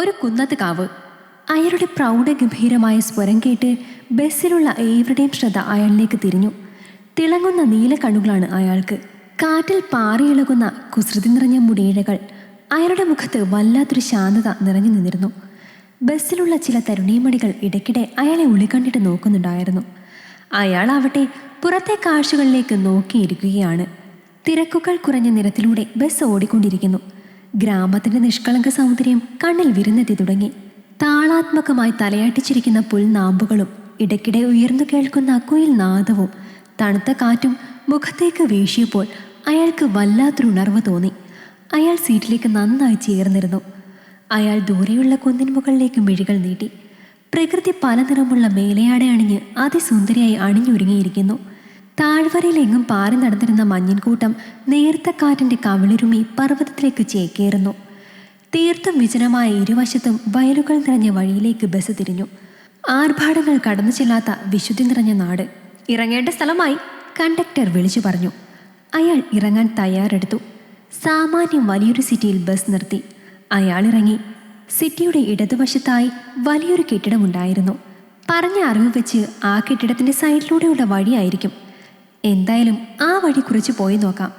ഒരു കുന്നത്ത് കാവ്. അയാളുടെ പ്രൗഢഗംഭീരമായ സ്വരം കേട്ട് ബസ്സിലുള്ള ഏവരുടെയും ശ്രദ്ധ അയാളിലേക്ക് തിരിഞ്ഞു. തിളങ്ങുന്ന നീല കണ്ണുകളാണ് അയാൾക്ക്. കാറ്റിൽ പാറിയിളകുന്ന കുസൃതി നിറഞ്ഞ മുടിയിഴകൾ. അയാളുടെ മുഖത്ത് വല്ലാത്തൊരു ശാന്തത നിറഞ്ഞു നിന്നിരുന്നു. ബസ്സിലുള്ള ചില തരുണീമണികൾ ഇടയ്ക്കിടെ അയാളെ ഉളികണ്ടിട്ട് നോക്കുന്നുണ്ടായിരുന്നു. അയാളാവട്ടെ പുറത്തെ കാഴ്ചകളിലേക്ക് നോക്കിയിരിക്കുകയാണ്. തിരക്കുകൾ കുറഞ്ഞ നിരത്തിലൂടെ ബസ് ഓടിക്കൊണ്ടിരിക്കുന്നു. ഗ്രാമത്തിന്റെ നിഷ്കളങ്ക സൗന്ദര്യം കണ്ണിൽ വിരുന്നെത്തി തുടങ്ങി. താളാത്മകമായി തലയാട്ടിച്ചിരിക്കുന്ന പുൽനാമ്പുകളും ഇടയ്ക്കിടെ ഉയർന്നു കേൾക്കുന്ന കുയിൽ നാദവും തണുത്ത കാറ്റും മുഖത്തേക്ക് വീശിയപ്പോൾ അയാൾക്ക് വല്ലാത്തൊരു ഉണർവ് തോന്നി. അയാൾ സീറ്റിലേക്ക് നന്നായി ചേർന്നിരുന്നു. അയാൾ ദൂരെയുള്ള കുന്നിൻ മുകളിലേക്ക് മിഴികൾ നീട്ടി. പ്രകൃതി പല നിറമുള്ള മേലയാടെ അണിഞ്ഞ് അതിസുന്ദരിയായി അണിഞ്ഞൊരുങ്ങിയിരിക്കുന്നു. താഴ്വരയിലെങ്ങും പാറി നടന്നിരുന്ന മഞ്ഞിൻകൂട്ടം നേർത്ത കാറ്റിന്റെ കവിളിരുമി പർവതത്തിലേക്ക് ചേക്കേറുന്നു. തീർത്തും വിജനമായ ഇരുവശത്തും വയലുകൾ നിറഞ്ഞ വഴിയിലേക്ക് ബസ് തിരിഞ്ഞു. ആർഭാടങ്ങൾ കടന്നു ചെല്ലാത്ത വിശുദ്ധി നിറഞ്ഞ നാട്. ഇറങ്ങേണ്ട സ്ഥലമായി കണ്ടക്ടർ വിളിച്ചു പറഞ്ഞു. അയാൾ ഇറങ്ങാൻ തയ്യാറെടുത്തു. സാമാന്യം വലിയൊരു സിറ്റിയിൽ ബസ് നിർത്തി. അയാൾ ഇറങ്ങി. സിറ്റിയുടെ ഇടതുവശത്തായി വലിയൊരു കെട്ടിടമുണ്ടായിരുന്നു. പറഞ്ഞ അറിവ് വെച്ച് ആ കെട്ടിടത്തിന്റെ സൈഡിലൂടെയുള്ള വഴിയായിരിക്കും. എന്തായാലും ആ വഴി കുറിച്ച് പോയി നോക്കാം.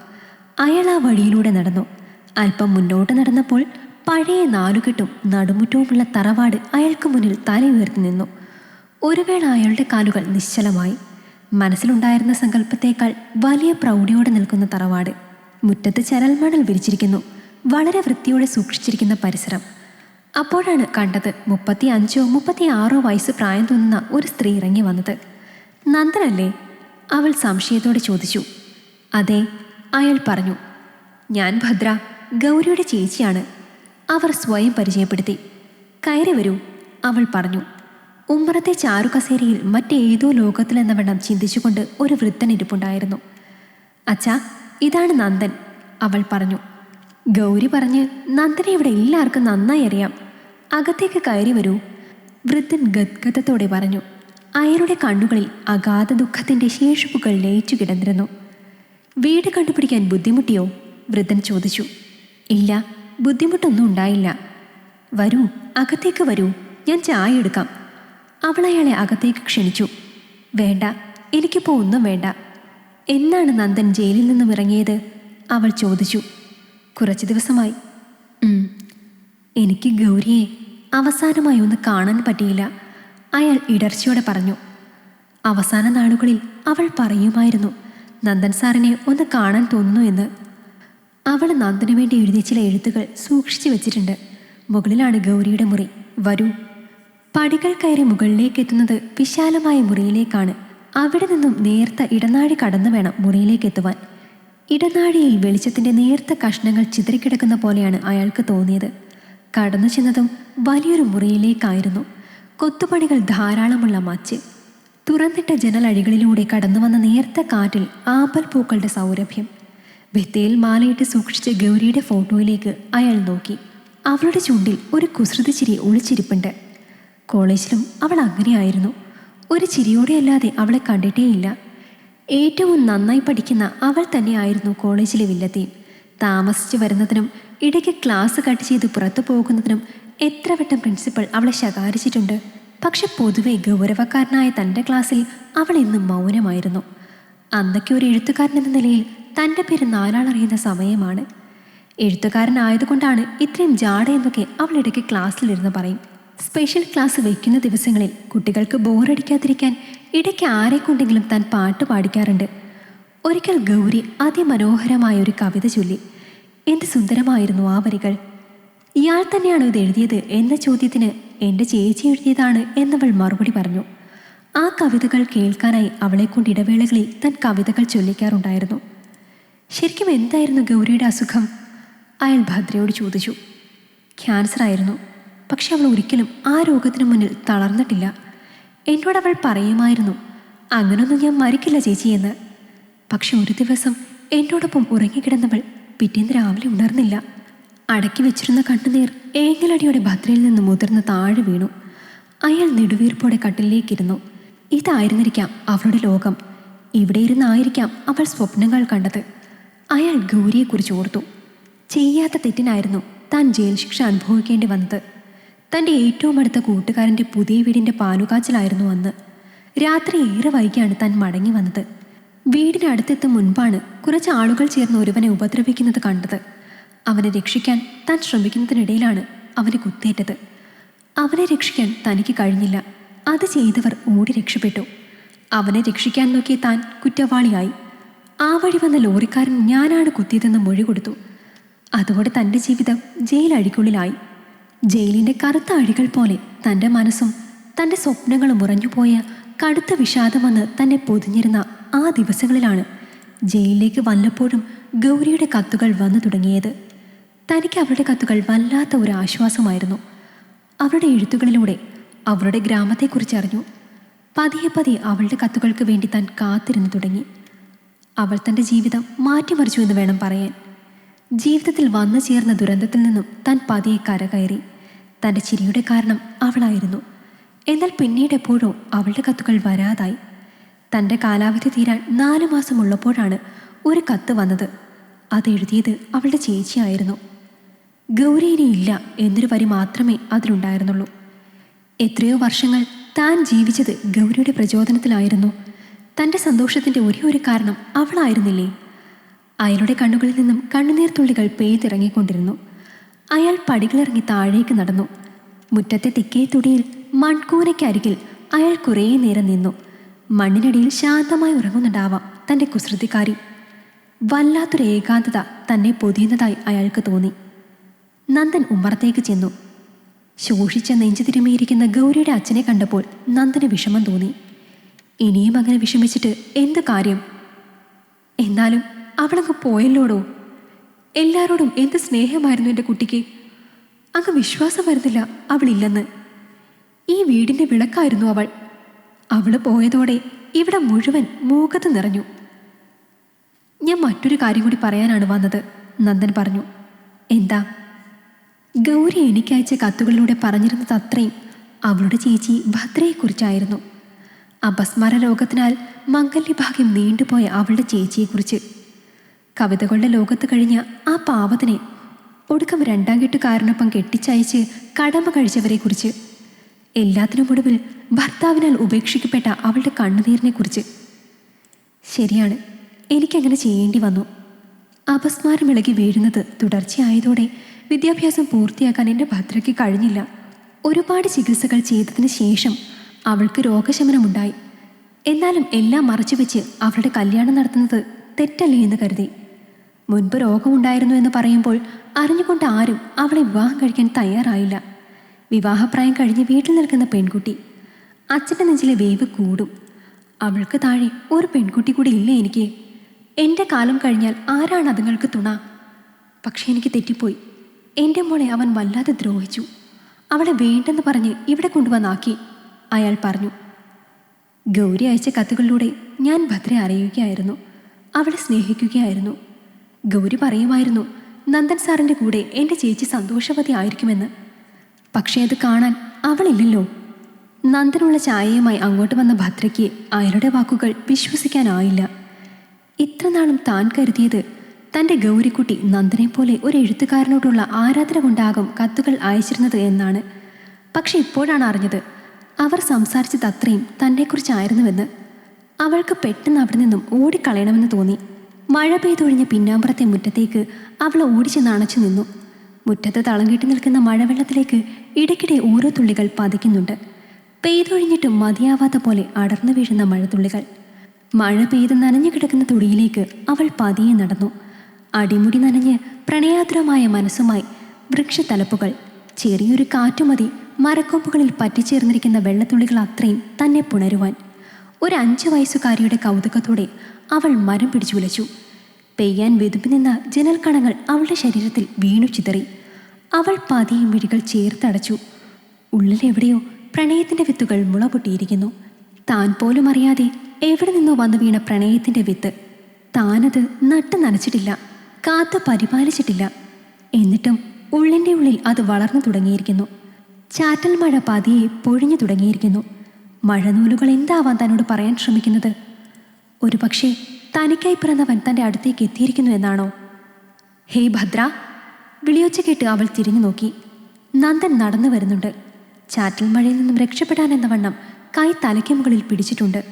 അയാൾ ആ വഴിയിലൂടെ നടന്നു. അല്പം മുന്നോട്ട് നടന്നപ്പോൾ പഴയ നാലുകെട്ടും നടുമുറ്റവുമുള്ള തറവാട് അയാൾക്ക് മുന്നിൽ തല ഉയർത്തി നിന്നു. ഒരു വേള അയാളുടെ കാലുകൾ നിശ്ചലമായി. മനസ്സിലുണ്ടായിരുന്ന സങ്കല്പത്തേക്കാൾ വലിയ പ്രൗഢിയോടെ നിൽക്കുന്ന തറവാട്. മുറ്റത്ത് ചരൽമണൽ വിരിച്ചിരിക്കുന്നു. വളരെ വൃത്തിയോടെ സൂക്ഷിച്ചിരിക്കുന്ന പരിസരം. അപ്പോഴാണ് കണ്ടത് മുപ്പത്തി അഞ്ചോ മുപ്പത്തി ആറോ വയസ്സ് പ്രായം തോന്നുന്ന ഒരു സ്ത്രീ ഇറങ്ങി വന്നത്. നന്ദനല്ലേ? അവൾ സംശയത്തോടെ ചോദിച്ചു. അതെ അയാൾ പറഞ്ഞു ഞാൻ ഭദ്ര ഗൗരിയുടെ ചേച്ചിയാണ്. അവർ സ്വയം പരിചയപ്പെടുത്തി. കയറി വരൂ അവൾ പറഞ്ഞു. ഉമ്മറത്തെ ചാരുകസേരയിൽ മറ്റേതോ ലോകത്തിലെന്ന വണ്ണം ചിന്തിച്ചുകൊണ്ട് ഒരു വൃദ്ധൻ ഇരിപ്പുണ്ടായിരുന്നു. അച്ഛാ ഇതാണ് നന്ദൻ അവൾ പറഞ്ഞു. ഗൗരി പറഞ്ഞ് നന്ദനെ ഇവിടെ എല്ലാവർക്കും നന്നായി അറിയാം. അകത്തേക്ക് കയറി വരൂ വൃദ്ധൻ ഗദ്ഗതത്തോടെ പറഞ്ഞു. അയാളുടെ കണ്ണുകളിൽ അഗാധ ദുഃഖത്തിന്റെ ശേഷിപ്പുകൾ ലയിച്ചു കിടന്നിരുന്നു. വീട് കണ്ടുപിടിക്കാൻ ബുദ്ധിമുട്ടിയോ? വൃദ്ധൻ ചോദിച്ചു. ഇല്ല ബുദ്ധിമുട്ടൊന്നും ഉണ്ടായില്ല. വരൂ അകത്തേക്ക് വരൂ ഞാൻ ചായ എടുക്കാം. അവൾ അയാളെ അകത്തേക്ക് ക്ഷണിച്ചു. വേണ്ട എനിക്കിപ്പോൾ ഒന്നും വേണ്ട. എന്നാണ് നന്ദൻ ജയിലിൽ നിന്നും ഇറങ്ങിയത്? അവൾ ചോദിച്ചു. കുറച്ച് ദിവസമായി. എനിക്ക് ഗൗരിയെ അവസാനമായി ഒന്ന് കാണാൻ പറ്റിയില്ല. അയാൾ ഇടർച്ചയോടെ പറഞ്ഞു അവസാന നാളുകളിൽ അവൾ പറയുമായിരുന്നു നന്ദൻ സാറിനെ ഒന്ന് കാണാൻ തോന്നുന്നു എന്ന്. അവൾ നന്ദനു വേണ്ടി എഴുതിയ ചില എഴുത്തുകൾ സൂക്ഷിച്ചു വെച്ചിട്ടുണ്ട്. മുകളിലാണ് ഗൗരിയുടെ മുറി. വരൂ. പടികൾ കയറി മുകളിലേക്ക് എത്തുന്നത് വിശാലമായ മുറിയിലേക്കാണ്. അവിടെ നിന്നും നേർത്ത ഇടനാഴി കടന്നു വേണം മുറിയിലേക്ക് എത്തുവാൻ. ഇടനാഴിയിൽ വെളിച്ചത്തിന്റെ നേർത്ത കഷ്ണങ്ങൾ ചിതറിക്കിടക്കുന്ന പോലെയാണ് അയാൾക്ക് തോന്നിയത്. കടന്നു ചെന്നതും വലിയൊരു മുറിയിലേക്കായിരുന്നു. കൊത്തുപണികൾ ധാരാളമുള്ള മച്ച്. തുറന്നിട്ട ജനലഴികളിലൂടെ കടന്നു വന്ന നേർത്ത കാറ്റിൽ ആപ്പൽ പൂക്കളുടെ സൗരഭ്യം. ഭിത്തിയിൽ മാലയിട്ട് സൂക്ഷിച്ച ഗൗരിയുടെ ഫോട്ടോയിലേക്ക് അയാൾ നോക്കി. അവളുടെ ചുണ്ടിൽ ഒരു കുസൃതി ചിരി ഒളിച്ചിരിപ്പുണ്ട്. കോളേജിലും അവൾ അങ്ങനെയായിരുന്നു. ഒരു ചിരിയോടെ അല്ലാതെ അവളെ കണ്ടിട്ടേയില്ല. ഏറ്റവും നന്നായി പഠിക്കുന്ന അവൾ തന്നെയായിരുന്നു കോളേജിലെ വില്ലത്തി. താമസിച്ചു വരുന്നതിനും ഇടയ്ക്ക് ക്ലാസ് കട്ട് ചെയ്ത് പുറത്തു പോകുന്നതിനും എത്ര വട്ടം പ്രിൻസിപ്പൾ അവളെ ശകാരിച്ചിട്ടുണ്ട്. പക്ഷെ പൊതുവെ ഗൗരവക്കാരനായ തന്റെ ക്ലാസ്സിൽ അവൾ ഇന്നും മൗനമായിരുന്നു. അന്നൊക്കെ ഒരു എഴുത്തുകാരൻ എന്ന നിലയിൽ തന്റെ പേര് നാലാളറിയുന്ന സമയമാണ്. എഴുത്തുകാരനായതുകൊണ്ടാണ് ഇത്രയും ജാട എന്നൊക്കെ അവൾ ഇടയ്ക്ക് ക്ലാസ്സിലിരുന്ന് പറയും. സ്പെഷ്യൽ ക്ലാസ് വയ്ക്കുന്ന ദിവസങ്ങളിൽ കുട്ടികൾക്ക് ബോറടിക്കാതിരിക്കാൻ ഇടയ്ക്ക് ആരെക്കൊണ്ടെങ്കിലും താൻ പാട്ട് പാടിക്കാറുണ്ട്. ഒരിക്കൽ ഗൗരി അതിമനോഹരമായ ഒരു കവിത ചൊല്ലി. എന്ത് സുന്ദരമായിരുന്നു ആ വരികൾ. ഇയാൾ തന്നെയാണ് ഇത് എഴുതിയത് എന്ന ചോദ്യത്തിന് എന്റെ ചേച്ചി എഴുതിയതാണ് എന്നവൾ മറുപടി പറഞ്ഞു. ആ കവിതകൾ കേൾക്കാനായി അവളെക്കൊണ്ട് ഇടവേളകളിൽ തൻ കവിതകൾ ചൊല്ലിക്കാറുണ്ടായിരുന്നു. ശരിക്കും എന്തായിരുന്നു ഗൗരിയുടെ അസുഖം? അയാൾ ഭദ്രയോട് ചോദിച്ചു. ക്യാൻസർ ആയിരുന്നു. പക്ഷെ അവൾ ഒരിക്കലും ആ രോഗത്തിന് മുന്നിൽ തളർന്നിട്ടില്ല. എന്നോട് അവൾ പറയുമായിരുന്നു അങ്ങനൊന്നും ഞാൻ മരിക്കില്ല ചേച്ചി എന്ന്. പക്ഷെ ഒരു ദിവസം എന്നോടൊപ്പം ഉറങ്ങിക്കിടന്നവൾ പിറ്റേന്ന് രാവിലെ ഉണർന്നില്ല. അടക്കി വെച്ചിരുന്ന കണ്ണുനീർ ഏങ്ങലടിയുടെ ഭദ്രയിൽ നിന്ന് മുതിർന്ന് താഴെ വീണു. അയാൾ നെടുവീർപ്പോടെ കട്ടിലേക്കിരുന്നു. ഇതായിരുന്നിരിക്കാം അവളുടെ ലോകം. ഇവിടെ ഇരുന്നായിരിക്കാം അവൾ സ്വപ്നങ്ങൾ കണ്ടത്. അയാൾ ഗൗരിയെക്കുറിച്ച് ഓർത്തു. ചെയ്യാത്ത തെറ്റിനായിരുന്നു താൻ ജയിൽ ശിക്ഷ അനുഭവിക്കേണ്ടി വന്നത്. തന്റെ ഏറ്റവും അടുത്ത കൂട്ടുകാരന്റെ പുതിയ വീടിന്റെ പാലുകാച്ചിലായിരുന്നു അന്ന്. രാത്രി ഏറെ വൈകിയാണ് താൻ മടങ്ങി വന്നത്. വീടിനടുത്തെത്തും മുൻപാണ് കുറച്ച് ആളുകൾ ചേർന്ന് ഒരുവനെ ഉപദ്രവിക്കുന്നത് കണ്ടത്. അവനെ രക്ഷിക്കാൻ താൻ ശ്രമിക്കുന്നതിനിടയിലാണ് അവനെ കുത്തേറ്റത്. അവനെ രക്ഷിക്കാൻ തനിക്ക് കഴിഞ്ഞില്ല. അത് ചെയ്തവർ ഓടി രക്ഷപ്പെട്ടു. അവനെ രക്ഷിക്കാൻ നോക്കിയ താൻ കുറ്റവാളിയായി. ആ വഴി വന്ന ലോറിക്കാരൻ ഞാനാണ് കുത്തിയതെന്ന് മൊഴി കൊടുത്തു. അതോടെ തന്റെ ജീവിതം ജയിലഴിക്കുള്ളിലായി. ജയിലിന്റെ കറുത്ത അഴികൾ പോലെ തന്റെ മനസ്സും തന്റെ സ്വപ്നങ്ങളും ഉറഞ്ഞുപോയ കടുത്ത വിഷാദം വന്ന് തന്നെ പൊതിഞ്ഞിരുന്ന ആ ദിവസങ്ങളിലാണ് ജയിലിലേക്ക് വല്ലപ്പോഴും ഗൗരിയുടെ കത്തുകൾ വന്നു തുടങ്ങിയത്. തനിക്ക് അവരുടെ കത്തുകൾ വല്ലാത്ത ഒരു ആശ്വാസമായിരുന്നു. അവരുടെ എഴുത്തുകളിലൂടെ അവരുടെ ഗ്രാമത്തെക്കുറിച്ച് അറിഞ്ഞു. പതിയെ പതിയെ അവളുടെ കത്തുകൾക്ക് വേണ്ടി താൻ കാത്തിരുന്നു തുടങ്ങി. അവൾ തന്റെ ജീവിതം മാറ്റിമറിച്ചു എന്ന് വേണം പറയാൻ. ജീവിതത്തിൽ വന്നു ചേർന്ന ദുരന്തത്തിൽ നിന്നും താൻ പതിയെ കരകയറി. തന്റെ ചിരിയുടെ കാരണം അവളായിരുന്നു. എന്നാൽ പിന്നീട് എപ്പോഴോ അവളുടെ കത്തുകൾ വരാതായി. തന്റെ കാലാവധി തീരാൻ നാലു മാസമുള്ളപ്പോഴാണ് ഒരു കത്ത് വന്നത്. അത് എഴുതിയത് അവളുടെ ചേച്ചിയായിരുന്നു. ഗൗരി ഇല്ല എന്നൊരു വരി മാത്രമേ അതിലുണ്ടായിരുന്നുള്ളൂ. എത്രയോ വർഷങ്ങൾ താൻ ജീവിച്ചത് ഗൗരിയുടെ പ്രചോദനത്തിലായിരുന്നു. തന്റെ സന്തോഷത്തിന്റെ ഒരേ ഒരു കാരണം അവളായിരുന്നില്ലേ? അയാളുടെ കണ്ണുകളിൽ നിന്നും കണ്ണുനീർ തുള്ളികൾ പെയ്തിറങ്ങിക്കൊണ്ടിരുന്നു. അയാൾ പടികളിറങ്ങി താഴേക്ക് നടന്നു. മുറ്റത്തെ തിക്കേ തുടിയിൽ മൺകൂനയ്ക്കരികിൽ അയാൾ കുറേ നേരം നിന്നു. മണ്ണിനടിയിൽ ശാന്തമായി ഉറങ്ങുന്നുണ്ടാവാം തന്റെ കുസൃതിക്കാരി. വല്ലാത്തൊരു ഏകാന്തത തന്നെ പൊതിയുന്നതായി അയാൾക്ക് തോന്നി. നന്ദൻ ഉമ്മറത്തേക്ക് ചെന്നു. ശോഷിച്ച നെഞ്ചു തിരുമിയിരിക്കുന്ന ഗൗരിയുടെ അച്ഛനെ കണ്ടപ്പോൾ നന്ദന് വിഷമം തോന്നി. ഇനിയും അങ്ങനെ വിഷമിച്ചിട്ട് എന്ത് കാര്യം? എന്നാലും അവളങ്ങ് പോയല്ലോടോ? എല്ലാരോടും എന്ത് സ്നേഹമായിരുന്നു എന്റെ കുട്ടിക്ക്? അങ്ങ് വിശ്വാസം വരുന്നില്ല അവളില്ലെന്ന്. ഈ വീടിന്റെ വിളക്കായിരുന്നു അവൾ. അവൾ പോയതോടെ ഇവിടെ മുഴുവൻ മൂക്കത്ത് നിറഞ്ഞു. ഞാൻ മറ്റൊരു കാര്യം കൂടി പറയാനാണ് വന്നത് നന്ദൻ പറഞ്ഞു. എന്താ? ഗൗരി എനിക്കയച്ച കത്തുകളിലൂടെ പറഞ്ഞിരുന്നത് അത്രയും. അവളുടെ ചേച്ചി ഭദ്രയെക്കുറിച്ചായിരുന്നു. അപസ്മര രോഗത്തിനാൽ മംഗല്യഭാഗ്യം നീണ്ടുപോയ അവളുടെ ചേച്ചിയെക്കുറിച്ച്. കവിതകളുടെ ലോകത്ത് കഴിഞ്ഞ ആ പാവത്തിനെ ഒടുക്കം രണ്ടാം കെട്ടുകാരനൊപ്പം കെട്ടിച്ചയച്ച് കടമ കഴിച്ചവരെക്കുറിച്ച്. എല്ലാത്തിനും ഒടുവിൽ ഭർത്താവിനാൽ ഉപേക്ഷിക്കപ്പെട്ട അവളുടെ കണ്ണുനീരിനെക്കുറിച്ച്. ശരിയാണ് എനിക്കങ്ങനെ ചെയ്യേണ്ടി വന്നു. അപസ്മാരം ഇളകി വീഴുന്നത് തുടർച്ചയായതോടെ വിദ്യാഭ്യാസം പൂർത്തിയാക്കാൻ എന്റെ ഭദ്രയ്ക്ക് കഴിഞ്ഞില്ല. ഒരുപാട് ചികിത്സകൾ ചെയ്തതിന് ശേഷം അവൾക്ക് രോഗശമനമുണ്ടായി. എന്നാലും എല്ലാം മറച്ചുവെച്ച് അവളുടെ കല്യാണം നടത്തുന്നത് തെറ്റല്ലേ എന്ന് കരുതി. മുൻപ് രോഗമുണ്ടായിരുന്നു എന്ന് പറയുമ്പോൾ അറിഞ്ഞുകൊണ്ട് ആരും അവളെ വിവാഹം കഴിക്കാൻ തയ്യാറായില്ല. വിവാഹപ്രായം കഴിഞ്ഞ് വീട്ടിൽ നിൽക്കുന്ന പെൺകുട്ടി. അച്ഛന്റെ നെഞ്ചിലെ വേവ് കൂടും. അവൾക്ക് താഴെ ഒരു പെൺകുട്ടി കൂടി ഇല്ലേ എനിക്ക്? എന്റെ കാലം കഴിഞ്ഞാൽ ആരാണ് അതുങ്ങൾക്ക് തുണ? പക്ഷേ എനിക്ക് തെറ്റിപ്പോയി. എന്റെ മോളെ അവൻ വല്ലാതെ ദ്രോഹിച്ചു. അവളെ വേണ്ടെന്ന് പറഞ്ഞ് ഇവിടെ കൊണ്ടുവന്നാക്കി. അയാൾ പറഞ്ഞു ഗൗരി അയച്ച കത്തുകളിലൂടെ ഞാൻ ഭദ്രയെ അറിയുകയായിരുന്നു. അവളെ സ്നേഹിക്കുകയായിരുന്നു. ഗൗരി പറയുമായിരുന്നു നന്ദൻ സാറിന്റെ കൂടെ എന്റെ ചേച്ചി സന്തോഷവതി ആയിരിക്കുമെന്ന്. പക്ഷേ അത് കാണാൻ അവളില്ലല്ലോ. നന്ദനുള്ള ചായയുമായി അങ്ങോട്ട് വന്ന ഭദ്രയ്ക്ക് അയാളുടെ വാക്കുകൾ വിശ്വസിക്കാനായില്ല. ഇത്ര നാളും താൻ കരുതിയത് തന്റെ ഗൗരിക്കുട്ടി നന്ദനെ പോലെ ഒരു എഴുത്തുകാരനോടുള്ള ആരാധന കൊണ്ടാകും കത്തുകൾ അയച്ചിരുന്നത് എന്നാണ്. പക്ഷെ ഇപ്പോഴാണ് അറിഞ്ഞത്. അവർ സംസാരിച്ചത് അത്രയും തന്നെക്കുറിച്ചായിരുന്നുവെന്ന്. അവൾക്ക് പെട്ടെന്ന് അവിടെ നിന്നും ഓടിക്കളയണമെന്ന് തോന്നി. മഴ പെയ്തൊഴിഞ്ഞ പിന്നാമ്പുറത്തെ മുറ്റത്തേക്ക് അവൾ ഓടിച്ച് അണച്ചു നിന്നു. മുറ്റത്ത് തളം കെട്ടി നിൽക്കുന്ന മഴവെള്ളത്തിലേക്ക് ഇടയ്ക്കിടെ ഓരോ തുള്ളികൾ പതിക്കുന്നുണ്ട്. പെയ്തൊഴിഞ്ഞിട്ടും മതിയാവാത്ത പോലെ അടർന്നു വീഴുന്ന മഴത്തുള്ളികൾ. മഴ പെയ്ത് നനഞ്ഞു കിടക്കുന്ന തുടിയിലേക്ക് അവൾ പതിയെ നടന്നു. അടിമുടി നനഞ്ഞ് പ്രണയാതുരമായ മനസ്സുമായി വൃക്ഷത്തലപ്പുകൾ. ചെറിയൊരു കാറ്റുമതി മരക്കൊമ്പുകളിൽ പറ്റിച്ചേർന്നിരിക്കുന്ന വെള്ളത്തുള്ളികൾ അത്രയും തന്നെ പുണരുവാൻ. ഒരു അഞ്ചു വയസ്സുകാരിയുടെ കൗതുകത്തോടെ അവൾ മരം പിടിച്ചു വിളിച്ചു. പെയ്യാൻ വെതുപ്പി നിന്ന ജനൽക്കണങ്ങൾ അവളുടെ ശരീരത്തിൽ വീണു ചിതറി. അവൾ പാതിയും വിഴികൾ ചേർത്തടച്ചു. ഉള്ളിലെവിടെയോ പ്രണയത്തിന്റെ വിത്തുകൾ മുളപൊട്ടിയിരിക്കുന്നു താൻ പോലും അറിയാതെ എവിടെ നിന്നോ വന്നു വീണ പ്രണയത്തിന്റെ വിത്ത്. താനത് നട്ട് നനച്ചിട്ടില്ല. കാത്ത് പരിപാലിച്ചിട്ടില്ല. എന്നിട്ടും ഉള്ളിന്റെ ഉള്ളിൽ അത് വളർന്നു തുടങ്ങിയിരിക്കുന്നു. ചാറ്റൽ മഴ പതിയെ പൊഴിഞ്ഞു തുടങ്ങിയിരിക്കുന്നു. മഴനൂലുകൾ എന്താവാൻ തന്നോട് പറയാൻ ശ്രമിക്കുന്നത്? ഒരു പക്ഷേ തനിക്കായി പിറന്നവൻ തന്റെ അടുത്തേക്ക് എത്തിയിരിക്കുന്നു എന്നാണോ? ഹേയ് ഭദ്ര വിളിയൊച്ച കേട്ട് അവൾ തിരിഞ്ഞു നോക്കി. നന്ദൻ നടന്നു വരുന്നുണ്ട്. ചാറ്റൽ മഴയിൽ നിന്നും രക്ഷപ്പെടാനെന്ന വണ്ണം കൈ തലയ്ക്ക് മുകളിൽ പിടിച്ചിട്ടുണ്ട്.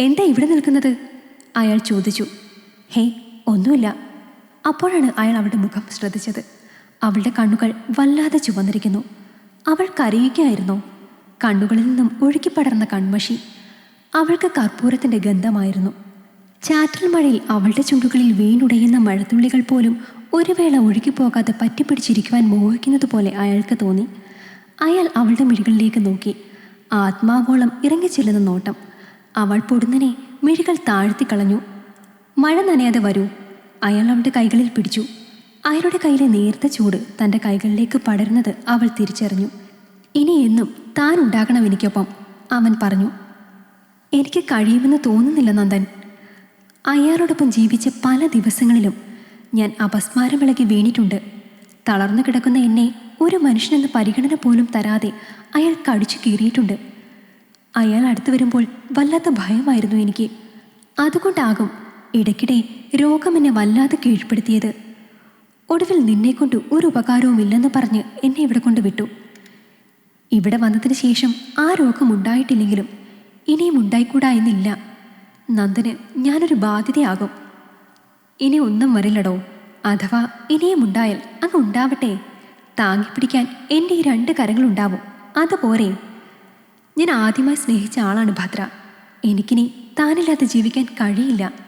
എന്താ ഇവിടെ നിൽക്കുന്നത്? അയാൾ ചോദിച്ചു. ഹേ ഒന്നുമില്ല. അപ്പോഴാണ് അയാൾ അവളുടെ മുഖം ശ്രദ്ധിച്ചത്. അവളുടെ കണ്ണുകൾ വല്ലാതെ ചുവന്നിരിക്കുന്നു. അവൾ കരയുകയായിരുന്നു. കണ്ണുകളിൽ നിന്നും ഒഴുകിപ്പടർന്ന കൺമഷി. അവൾക്ക് കർപ്പൂരത്തിന്റെ ഗന്ധമായിരുന്നു. ചാറ്റൽ മഴയിൽ അവളുടെ ചുണ്ടുകളിൽ വീണുടയുന്ന മഴത്തുള്ളികൾ പോലും ഒരു വേള ഒഴുകിപ്പോകാതെ പറ്റിപ്പിടിച്ചിരിക്കുവാൻ മോഹിക്കുന്നത് പോലെ അയാൾക്ക് തോന്നി. അയാൾ അവളുടെ മിഴികളിലേക്ക് നോക്കി. ആത്മാവോളം ഇറങ്ങിച്ചെല്ലുന്ന നോട്ടം. അവൾ പൊടുന്നനെ മിഴികൾ താഴ്ത്തിക്കളഞ്ഞു. മഴ നനയാതെ വരൂ. അയാൾ അവളുടെ കൈകളിൽ പിടിച്ചു. അയാളുടെ കയ്യിലെ നേർത്ത ചൂട് തന്റെ കൈകളിലേക്ക് പടരുന്നത് അവൾ തിരിച്ചറിഞ്ഞു. ഇനി എന്നും താൻ ഉണ്ടാകണം എനിക്കൊപ്പം അവൻ പറഞ്ഞു. എനിക്ക് കഴിയുമെന്ന് തോന്നുന്നില്ല നന്ദൻ. അയാളോടൊപ്പം ജീവിച്ച പല ദിവസങ്ങളിലും ഞാൻ അപസ്മാരം വിളകി വീണിട്ടുണ്ട്. തളർന്നു കിടക്കുന്ന എന്നെ ഒരു മനുഷ്യനെന്ന പരിഗണന പോലും തരാതെ അയാൾ കടിച്ചു കീറിയിട്ടുണ്ട്. അയാൾ അടുത്തു വരുമ്പോൾ വല്ലാത്ത ഭയമായിരുന്നു എനിക്ക്. അതുകൊണ്ടാകും ഇടയ്ക്കിടെ രോഗം എന്നെ വല്ലാതെ കീഴ്പ്പെടുത്തിയത്. ഒടുവിൽ നിന്നെക്കൊണ്ട് ഒരു ഉപകാരവും ഇല്ലെന്ന് പറഞ്ഞ് എന്നെ ഇവിടെ കൊണ്ട് വിട്ടു. ഇവിടെ വന്നതിന് ശേഷം ആ രോഗം ഉണ്ടായിട്ടില്ലെങ്കിലും ഇനിയും ഉണ്ടായിക്കൂടാ എന്നില്ല. നന്ദന് ഞാനൊരു ബാധ്യതയാകും. ഇനി ഒന്നും വരില്ലടോ. അഥവാ ഇനിയും ഉണ്ടായാൽ അങ്ങ് ഉണ്ടാവട്ടെ. താങ്ങിപ്പിടിക്കാൻ എന്റെ ഈ രണ്ട് കരങ്ങളുണ്ടാവും. അതുപോരെ. ഞാൻ ആദ്യമായി സ്നേഹിച്ച ആളാണ് ഭദ്ര. എനിക്കിനി താനില്ലാതെ ജീവിക്കാൻ കഴിയില്ല.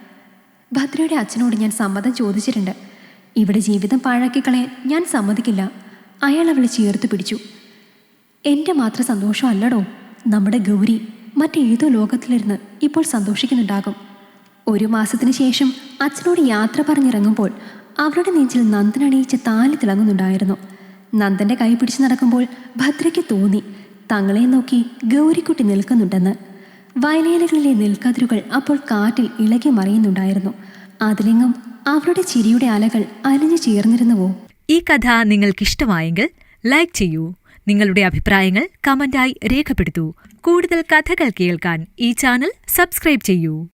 ഭദ്രയുടെ അച്ഛനോട് ഞാൻ സമ്മതം ചോദിച്ചിട്ടുണ്ട്. ഇവിടെ ജീവിതം പാഴാക്കി കളയാൻ ഞാൻ സമ്മതിക്കില്ല. അയാൾ അവളെ ചേർത്ത് പിടിച്ചു. എന്റെ മാത്രം സന്തോഷമല്ലടോ. നമ്മുടെ ഗൗരി മറ്റേതോ ലോകത്തിലിരുന്ന് ഇപ്പോൾ സന്തോഷിക്കുന്നുണ്ടാകും. ഒരു മാസത്തിന് ശേഷം അച്ഛനോട് യാത്ര പറഞ്ഞിറങ്ങുമ്പോൾ അവരുടെ നെഞ്ചിൽ നന്ദൻ അണിയിച്ച് താലി തിളങ്ങുന്നുണ്ടായിരുന്നു. നന്ദന്റെ കൈ പിടിച്ച് നടക്കുമ്പോൾ ഭദ്രയ്ക്ക് തോന്നി തങ്ങളെ നോക്കി ഗൗരിക്കുട്ടി നിൽക്കുന്നുണ്ടെന്ന്. വയലേലകളിലെ നെൽക്കതിരുകൾ അപ്പോൾ കാറ്റിൽ ഇളകി മറിയുന്നുണ്ടായിരുന്നു. അതിലെങ്ങും അവരുടെ ചിരിയുടെ അലകൾ അലിഞ്ഞു ചേർന്നിരുന്നുവോ? ഈ കഥ നിങ്ങൾക്കിഷ്ടമായെങ്കിൽ ലൈക്ക് ചെയ്യൂ. നിങ്ങളുടെ അഭിപ്രായങ്ങൾ കമന്റായി രേഖപ്പെടുത്തൂ. കൂടുതൽ കഥകൾ കേൾക്കാൻ ഈ ചാനൽ സബ്സ്ക്രൈബ് ചെയ്യൂ.